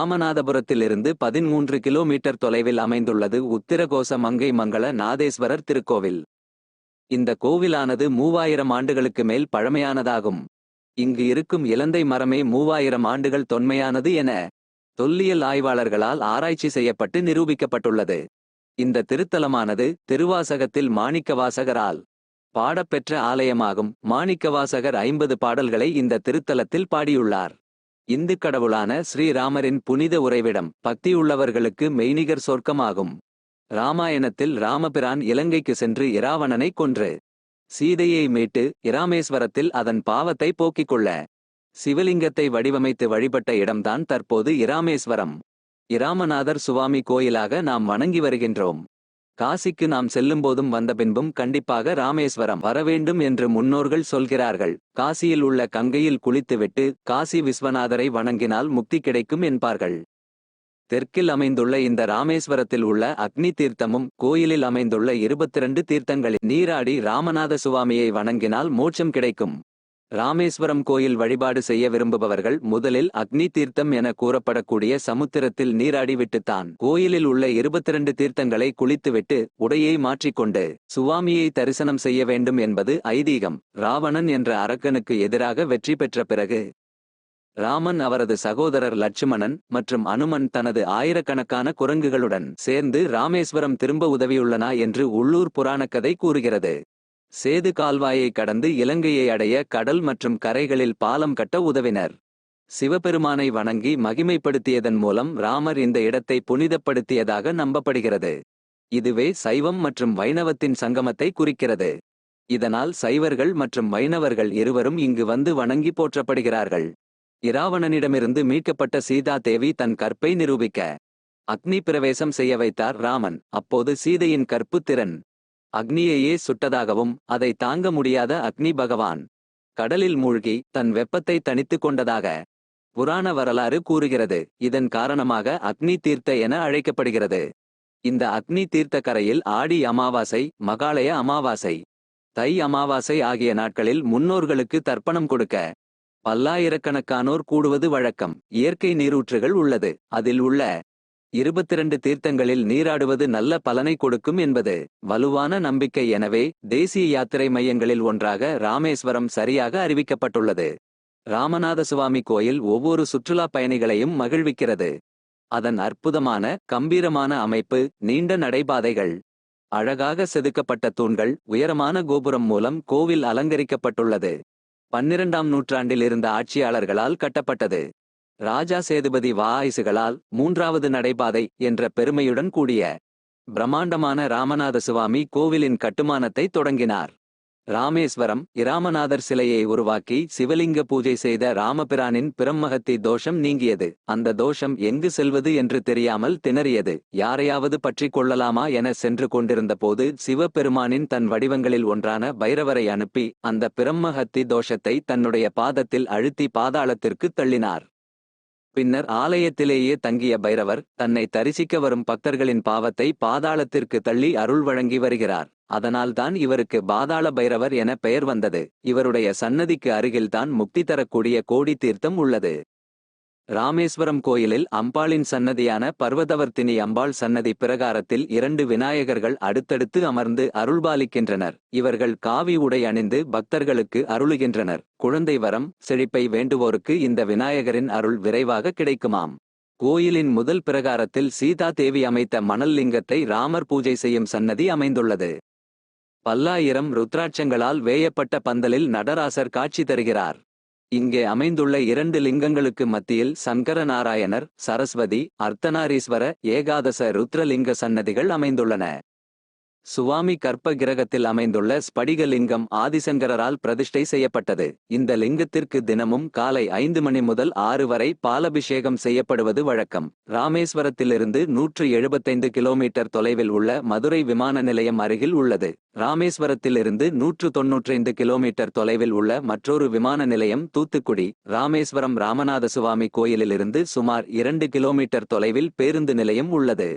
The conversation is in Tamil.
ராமநாதபுரத்திலிருந்து பதிமூன்று கிலோமீட்டர் தொலைவில் அமைந்துள்ளது உத்திரகோச மங்கை மங்கள நாதேஸ்வரர் திருக்கோவில். இந்த கோவிலானது மூவாயிரம் ஆண்டுகளுக்கு மேல் பழமையானதாகும். இங்கு இருக்கும் இலந்தை மரமே மூவாயிரம் ஆண்டுகள் தொன்மையானது என தொல்லியல் ஆய்வாளர்களால் ஆராய்ச்சி செய்யப்பட்டு நிரூபிக்கப்பட்டுள்ளது. இந்த திருத்தலமானது திருவாசகத்தில் மாணிக்கவாசகரால் பாடப்பெற்ற ஆலயமாகும். மாணிக்கவாசகர் ஐம்பது பாடல்களை இந்த திருத்தலத்தில் பாடியுள்ளார். இந்து கடவுளான ஸ்ரீராமரின் புனித உறைவிடம் பக்தியுள்ளவர்களுக்கு மெய்நிகர் சொர்க்கமாகும். ராமாயணத்தில் ராமபிரான் இலங்கைக்கு சென்று இராவணனை கொன்று சீதையை மீட்டு இராமேஸ்வரத்தில் அதன் பாவத்தை போக்கிக் கொள்ள சிவலிங்கத்தை வடிவமைத்து வழிபட்ட இடம்தான் தற்போது இராமேஸ்வரம். இராமநாதர் சுவாமி கோயிலாக நாம் வணங்கி வருகின்றோம். காசிக்கு நாம் செல்லும்போதும் வந்தபின்பும் கண்டிப்பாக ராமேஸ்வரம் வரவேண்டும் என்று முன்னோர்கள் சொல்கிறார்கள். காசியில் உள்ள கங்கையில் குளித்துவிட்டு காசி விஸ்வநாதரை வணங்கினால் முக்தி கிடைக்கும் என்பார்கள். தெற்கில் அமைந்துள்ள இந்த ராமேஸ்வரத்தில் உள்ள அக்னி தீர்த்தமும் கோயிலில் அமைந்துள்ள இருபத்திரண்டு தீர்த்தங்களில் நீராடி ராமநாத சுவாமியை வணங்கினால் மோட்சம் கிடைக்கும். ராமேஸ்வரம் கோயில் வழிபாடு செய்ய விரும்புபவர்கள் முதலில் அக்னி தீர்த்தம் என கூறப்படக்கூடிய சமுத்திரத்தில் நீராடி விட்டுத்தான். கோயிலில் உள்ள இருபத்திரண்டு தீர்த்தங்களை குளித்துவிட்டு உடையை மாற்றிக்கொண்டு சுவாமியை தரிசனம் செய்ய வேண்டும் என்பது ஐதீகம். ராவணன் என்ற அரக்கனுக்கு எதிராக வெற்றி பெற்ற பிறகு ராமன் அவரது சகோதரர் லட்சுமணன் மற்றும் அனுமன் தனது ஆயிரக்கணக்கான குரங்குகளுடன் சேர்ந்து ராமேஸ்வரம் திரும்ப உதவியுள்ளனா என்று உள்ளூர் புராணக்கதை கூறுகிறது. சேது கால்வாயை கடந்து இலங்கையை அடைய கடல் மற்றும் கரைகளில் பாலம் கட்ட உதவினர். சிவபெருமானை வணங்கி மகிமைப்படுத்தியதன் மூலம் ராமர் இந்த இடத்தை புனிதப்படுத்தியதாக நம்பப்படுகிறது. இதுவே சைவம் மற்றும் வைணவத்தின் சங்கமத்தை குறிக்கிறது. இதனால் சைவர்கள் மற்றும் வைணவர்கள் இருவரும் இங்கு வந்து வணங்கி போற்றப்படுகிறார்கள். இராவணனிடமிருந்து மீட்கப்பட்ட சீதா தேவி தன் கற்பை நிரூபிக்க. அக்னி பிரவேசம் செய்ய வைத்தார் ராமன். அப்போது சீதையின் கற்பு திறன் அக்னியையே சுட்டதாகவும் அதை தாங்க முடியாத அக்னி பகவான். கடலில் மூழ்கி தன் வெப்பத்தை தனித்துக் கொண்டதாக புராண வரலாறு கூறுகிறது. இதன் காரணமாக அக்னி தீர்த்த என அழைக்கப்படுகிறது. இந்த அக்னி தீர்த்த கரையில் ஆடி அமாவாசை மகாலய அமாவாசை தை அமாவாசை ஆகிய நாட்களில் முன்னோர்களுக்கு தர்ப்பணம் கொடுக்க பல்லாயிரக்கணக்கானோர் கூடுவது வழக்கம். இயற்கை நீரூற்றுகள் உள்ளது. அதில் உள்ள இருபத்திரண்டு தீர்த்தங்களில் நீராடுவது நல்ல பலனை கொடுக்கும் என்பது வலுவான நம்பிக்கை. எனவே தேசிய யாத்திரை மையங்களில் ஒன்றாக ராமேஸ்வரம் சரியாக அறிவிக்கப்பட்டுள்ளது. ராமநாத சுவாமி கோயில் ஒவ்வொரு சுற்றுலா பயணிகளையும் மகிழ்விக்கிறது. அதன் அற்புதமான கம்பீரமான அமைப்பு நீண்ட நடைபாதைகள் அழகாக செதுக்கப்பட்ட தூண்கள் உயரமான கோபுரம் மூலம் கோவில் அலங்கரிக்கப்பட்டுள்ளது. பன்னிரண்டாம் நூற்றாண்டில் இருந்த ஆட்சியாளர்களால் கட்டப்பட்டது. ராஜா சேதுபதி வாயிசுகளால் மூன்றாவது நடைபாதை என்ற பெருமையுடன் கூடிய பிரம்மாண்டமான ராமநாத சுவாமி கோவிலின் கட்டுமானத்தை தொடங்கினார். ராமேஸ்வரம் இராமநாதர் சிலையை உருவாக்கி சிவலிங்க பூஜை செய்த ராமபிரானின் பிரம்மகத்தி தோஷம் நீங்கியது. அந்த தோஷம் எங்கு செல்வது என்று தெரியாமல் திணறியது. யாரையாவது பற்றிக் கொள்ளலாமா என சென்று கொண்டிருந்த போது சிவபெருமானின் தன் வடிவங்களில் ஒன்றான பைரவரை அனுப்பி அந்த பிரம்மஹத்தி தோஷத்தை தன்னுடைய பாதத்தில் அழுத்தி பாதாளத்திற்கு தள்ளினார். பின்னர் ஆலயத்திலேயே தங்கிய பைரவர் தன்னை தரிசிக்க வரும் பக்தர்களின் பாவத்தை பாதாளத்திற்கு தள்ளி அருள் வழங்கி வருகிறார். அதனால்தான் இவருக்கு பாதாள பைரவர் என பெயர் வந்தது. இவருடைய சன்னதிக்கு அருகில்தான் முக்தி தரக்கூடிய கோடி தீர்த்தம் உள்ளது. ராமேஸ்வரம் கோயிலில் அம்பாளின் சன்னதியான பர்வதவர்த்தினி அம்பாள் சன்னதி பிரகாரத்தில் இரண்டு விநாயகர்கள் அடுத்தடுத்து அமர்ந்து அருள்பாலிக்கின்றனர். இவர்கள் காவி உடை அணிந்து பக்தர்களுக்கு அருளுகின்றனர். குழந்தை வரம் செழிப்பை வேண்டுவோருக்கு இந்த விநாயகரின் அருள் விரைவாக கிடைக்குமாம். கோயிலின் முதல் பிரகாரத்தில் சீதா தேவி அமைத்த மணல் லிங்கத்தை ராமர் பூஜை செய்யும் சன்னதி அமைந்துள்ளது. பல்லாயிரம் ருத்ராட்சங்களால் வேயப்பட்ட பந்தலில் நடராசர் காட்சி தருகிறார். இங்கே அமைந்துள்ள இரண்டு லிங்கங்களுக்கு மத்தியில் சங்கரநாராயணர் சரஸ்வதி அர்த்தநாரீஸ்வர ஏகாதச ருத்ரலிங்க சன்னதிகள் அமைந்துள்ளன. சுவாமி கற்ப கிரகத்தில் அமைந்துள்ள ஸ்படிகலிங்கம் ஆதிசங்கரால் பிரதிஷ்டை செய்யப்பட்டது. இந்த லிங்கத்திற்கு தினமும் காலை ஐந்து மணி முதல் ஆறு வரை பாலபிஷேகம் செய்யப்படுவது வழக்கம். ராமேஸ்வரத்திலிருந்து நூற்று எழுபத்தைந்து கிலோமீட்டர் தொலைவில் உள்ள மதுரை விமான நிலையம் அருகில் உள்ளது. ராமேஸ்வரத்திலிருந்து நூற்று தொன்னூற்றைந்து கிலோமீட்டர் தொலைவில் உள்ள மற்றொரு விமான நிலையம் தூத்துக்குடி. ராமேஸ்வரம் ராமநாத சுவாமி கோயிலிலிருந்து சுமார் இரண்டு கிலோமீட்டர் தொலைவில் பேருந்து நிலையம் உள்ளது.